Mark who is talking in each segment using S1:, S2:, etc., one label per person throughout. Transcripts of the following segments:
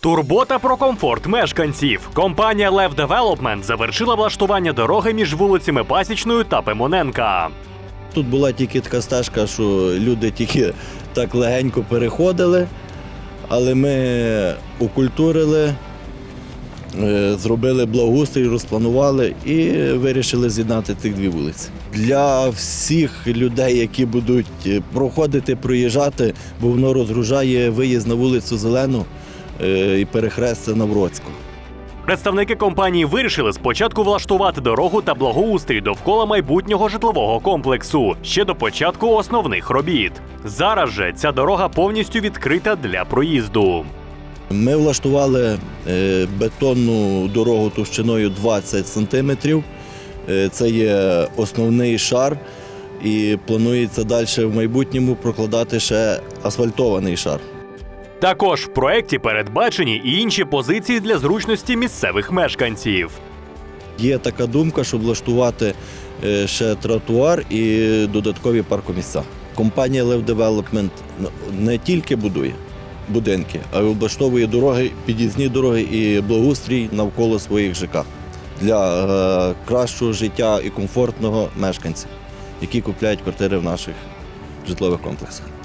S1: Турбота про комфорт мешканців. Компанія Лев Девелопмент завершила влаштування дороги між вулицями Пасічною та Пимоненка.
S2: Тут була тільки така стежка, що люди тільки так легенько переходили, але ми окультурили, е, зробили благоустрій, розпланували і вирішили з'єднати тих дві вулиці. Для всіх людей, які будуть е, проходити, проїжджати, бо воно розгружає виїзд на вулицю Зелену і перехрестя на Вроцьку.
S1: Представники компанії вирішили спочатку влаштувати дорогу та благоустрій довкола майбутнього житлового комплексу ще до початку основних робіт. Зараз же ця дорога повністю відкрита для проїзду.
S2: Ми влаштували е, бетонну дорогу товщиною 20 сантиметрів. Е, Це є основний шар, і планується далі в майбутньому прокладати ще асфальтований шар.
S1: Також в проєкті передбачені і інші позиції для зручності місцевих мешканців.
S2: Є така думка, щоб влаштувати е, ще тротуар і додаткові паркомісця. Компанія Lev Development не тільки будує будинки, а й облаштовує дороги, під'їзні дороги і благоустрій навколо своїх ЖК для е, кращого життя і комфортного мешканців, які купляють квартири в наших житлових комплексах.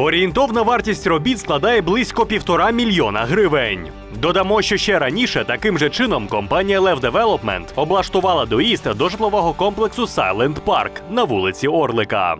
S1: Орієнтовна вартість робіт складає близько півтора мільйона гривень. Додамо, що ще раніше таким же чином компанія Lev Development облаштувала доїзд до житлового комплексу Silent Park на вулиці Орлика.